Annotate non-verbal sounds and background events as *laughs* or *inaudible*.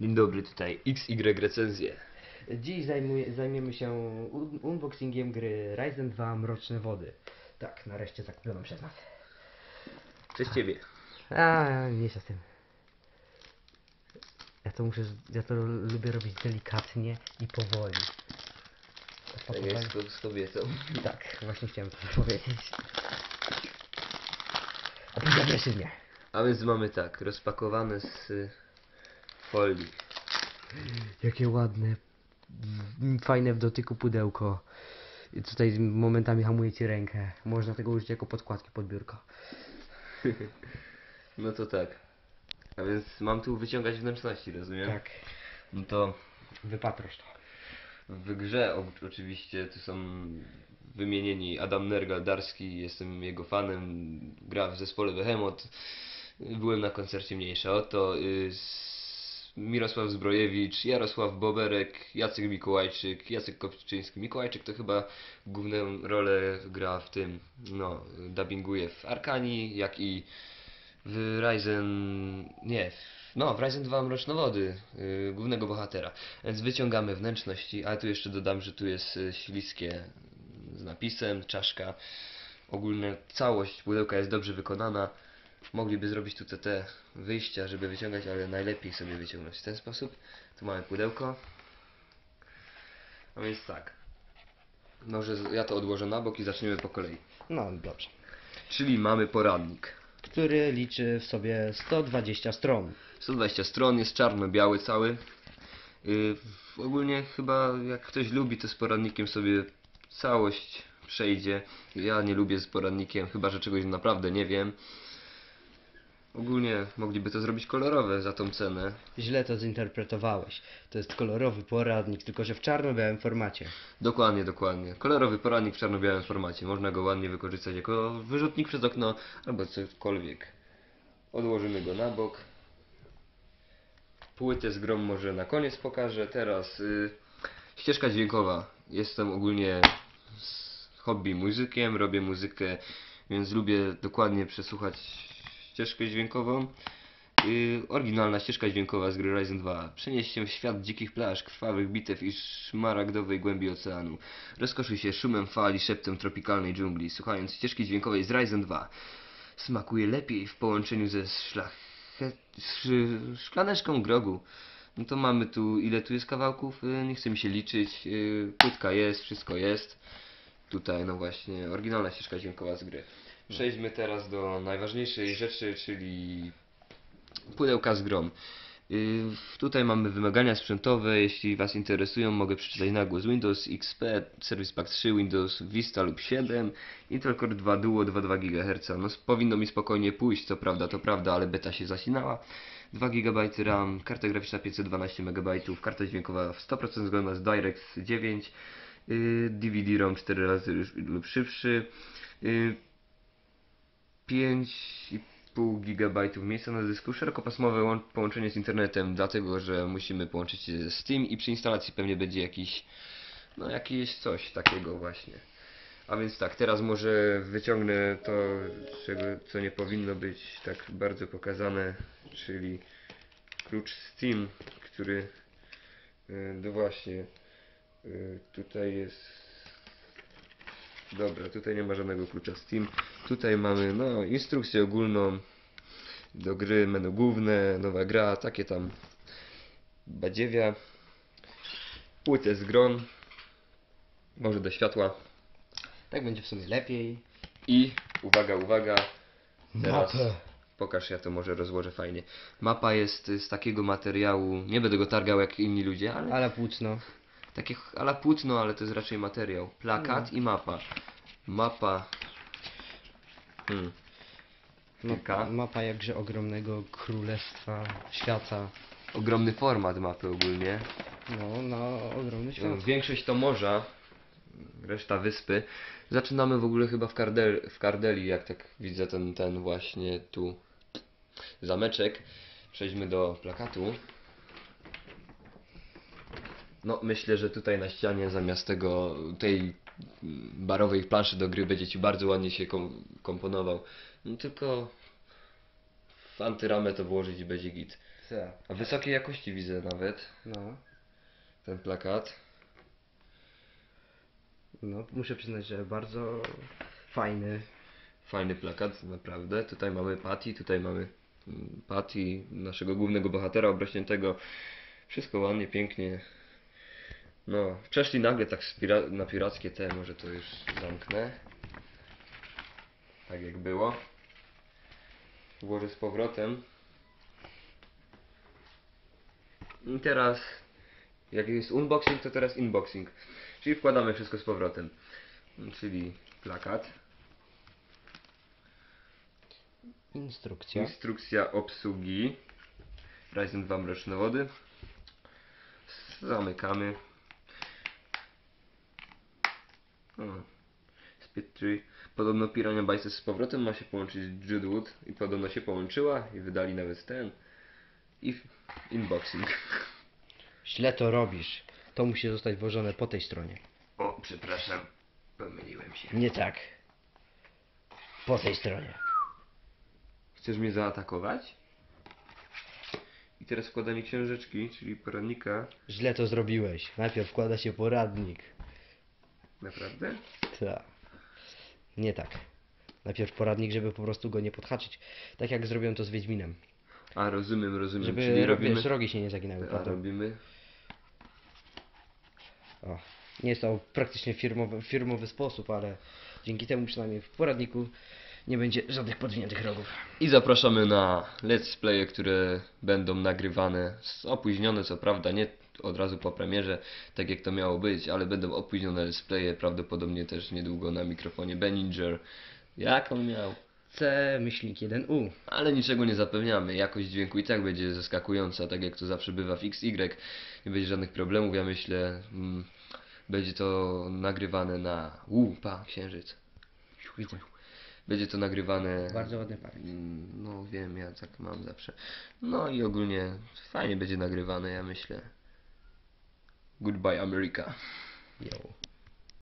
Dzień dobry, tutaj XY recenzje. Dziś zajmuje, zajmiemy się un unboxingiem gry Ryzen 2 Mroczne Wody. Tak, nareszcie zakupioną przez nas. Przez ciebie. A, nie się z tym. Ja to muszę, ja to lubię robić delikatnie i powoli. Tak jest to z kobietą. Tak, właśnie chciałem to powiedzieć. A ty. A więc mamy tak, rozpakowane z folii. Jakie ładne, fajne w dotyku pudełko. I tutaj momentami hamuje ci rękę. Można tego użyć jako podkładki pod biurko. *laughs* No to tak. A więc mam tu wyciągać wnętrzności, rozumiem? Tak. No to Wypatrosz to. w grze oczywiście tu są wymienieni Adam Nergal-Darski, jestem jego fanem, gra w zespole Behemoth. Byłem na koncercie mniejsza oto. y, Mirosław Zbrojewicz, Jarosław Boberek, Jacek Mikołajczyk, Jacek Kopczyński. Mikołajczyk to chyba główną rolę gra w tym, no, dubbinguje w Arkanii, jak i w Ryzen, nie, no w Ryzen 2 Mrocznowody, yy, głównego bohatera. Więc wyciągamy wnętrzności, ale tu jeszcze dodam, że tu jest y, śliskie z napisem, czaszka. Ogólnie całość pudełka jest dobrze wykonana. Mogliby zrobić tu CT wyjścia, żeby wyciągać, ale najlepiej sobie wyciągnąć w ten sposób. Tu mamy pudełko. A więc tak. Może ja to odłożę na bok i zaczniemy po kolei. No dobrze. Czyli mamy poradnik. Który liczy w sobie 120 stron. 120 stron, jest czarno-biały cały. Yy, ogólnie chyba jak ktoś lubi, to z poradnikiem sobie całość przejdzie. Ja nie lubię z poradnikiem, chyba że czegoś naprawdę nie wiem. Ogólnie mogliby to zrobić kolorowe za tą cenę. Źle to zinterpretowałeś. To jest kolorowy poradnik, tylko że w czarno-białym formacie. Dokładnie, dokładnie. Kolorowy poradnik w czarno-białym formacie. Można go ładnie wykorzystać jako wyrzutnik przez okno albo cokolwiek. Odłożymy go na bok. Płytę z grom może na koniec pokażę. Teraz y, ścieżka dźwiękowa. Jestem ogólnie z hobby muzykiem, robię muzykę, więc lubię dokładnie przesłuchać ścieżkę dźwiękową. Yy, oryginalna ścieżka dźwiękowa z gry Ryzen 2. Przenieś się w świat dzikich plaż, krwawych bitew i szmaragdowej głębi oceanu. Rozkoszuj się szumem fal i szeptem tropikalnej dżungli, słuchając ścieżki dźwiękowej z Ryzen 2. Smakuje lepiej w połączeniu ze szlachet... sz... szklaneczką grogu. No to mamy tu, ile tu jest kawałków? Yy, nie chce mi się liczyć. Yy, płytka jest, wszystko jest. Tutaj, no właśnie, oryginalna ścieżka dźwiękowa z gry. Przejdźmy teraz do najważniejszej rzeczy, czyli pudełka z grom. Yy, tutaj mamy wymagania sprzętowe. Jeśli Was interesują, mogę przeczytać na głos Windows XP, Service Pack 3, Windows Vista lub 7, Intel Core 2 Duo 2,2 GHz. No, powinno mi spokojnie pójść, co prawda, to prawda, ale beta się zasinała. 2 GB RAM, karta graficzna 512 MB, karta dźwiękowa w 100% zgodna z DirectX 9, yy, DVD-ROM 4 razy lub szybszy, yy, 5,5 GB miejsca na dysku, szerokopasmowe łącz- połączenie z internetem, dlatego że musimy połączyć się ze Steam i przy instalacji pewnie będzie jakiś, no jakieś coś takiego właśnie. A więc tak, teraz może wyciągnę to, czego, co nie powinno być tak bardzo pokazane, czyli klucz Steam, który, y, no właśnie, y, tutaj jest Dobra, tutaj nie ma żadnego klucza Steam. Tutaj mamy no, instrukcję ogólną do gry, menu główne, nowa gra, takie tam badziewia. Płytę z gron, może do światła. Tak będzie w sumie lepiej. I uwaga, uwaga, teraz Mapę. pokaż, ja to może rozłożę fajnie. Mapa jest z takiego materiału, nie będę go targał jak inni ludzie, ale Ale płótno. Takie ala płótno, ale to jest raczej materiał. Plakat i mapa. Mapa. Hmm. Mapa, mapa jakże ogromnego królestwa świata. Ogromny format mapy ogólnie. No, no, ogromny świat. Większość to morza, reszta wyspy. Zaczynamy w ogóle chyba w, Kardel, w Kardeli, jak tak widzę ten, ten właśnie tu zameczek. Przejdźmy do plakatu. No, myślę, że tutaj na ścianie zamiast tego, tej barowej planszy do gry będzie Ci bardzo ładnie się kom, komponował. No tylko w antyramę to włożyć i będzie git. Tak. A wysokiej jakości widzę nawet No. ten plakat. No, muszę przyznać, że bardzo fajny. Fajny plakat, naprawdę. Tutaj mamy Patty, tutaj mamy mm, Patty, naszego głównego bohatera obrośniętego. Wszystko ładnie, pięknie. No, przeszli nagle tak pira- na pirackie te, może to już zamknę. Tak jak było. Włożę z powrotem. I teraz, jak jest unboxing, to teraz inboxing. Czyli wkładamy wszystko z powrotem. Czyli plakat. Instrukcja. Instrukcja obsługi. Ryzen 2 mroczne wody. Zamykamy. O. Speed Tree. Podobno Piranha Bytes z powrotem ma się połączyć z Judewood i podobno się połączyła i wydali nawet ten. I unboxing. Źle to robisz. To musi zostać włożone po tej stronie. O, przepraszam. Pomyliłem się. Nie tak. Po tej stronie. Chcesz mnie zaatakować? I teraz wkładanie książeczki, czyli poradnika. Źle to zrobiłeś. Najpierw wkłada się poradnik. Naprawdę? Tak. Nie tak. Najpierw poradnik, żeby po prostu go nie podhaczyć. Tak jak zrobią to z Wiedźminem. A, rozumiem, rozumiem. Żeby czyli robimy... wiesz, rogi się nie zaginały A potem. robimy. O. Nie jest to praktycznie firmowy, firmowy sposób, ale dzięki temu przynajmniej w poradniku nie będzie żadnych podwiniętych rogów. I zapraszamy na let's playe, które będą nagrywane, opóźnione co prawda, nie od razu po premierze, tak jak to miało być, ale będą opóźnione let's playe, prawdopodobnie też niedługo na mikrofonie Behringer. Jak on miał? C myślnik 1U. Ale niczego nie zapewniamy. Jakość dźwięku i tak będzie zaskakująca, tak jak to zawsze bywa w XY. Nie będzie żadnych problemów, ja myślę. Mm, będzie to nagrywane na... Uuu, pa, księżyc. Będzie to nagrywane. Bardzo ładny parek. Mm, No wiem, ja tak mam zawsze. No i ogólnie fajnie będzie nagrywane, ja myślę. Goodbye America. Yo.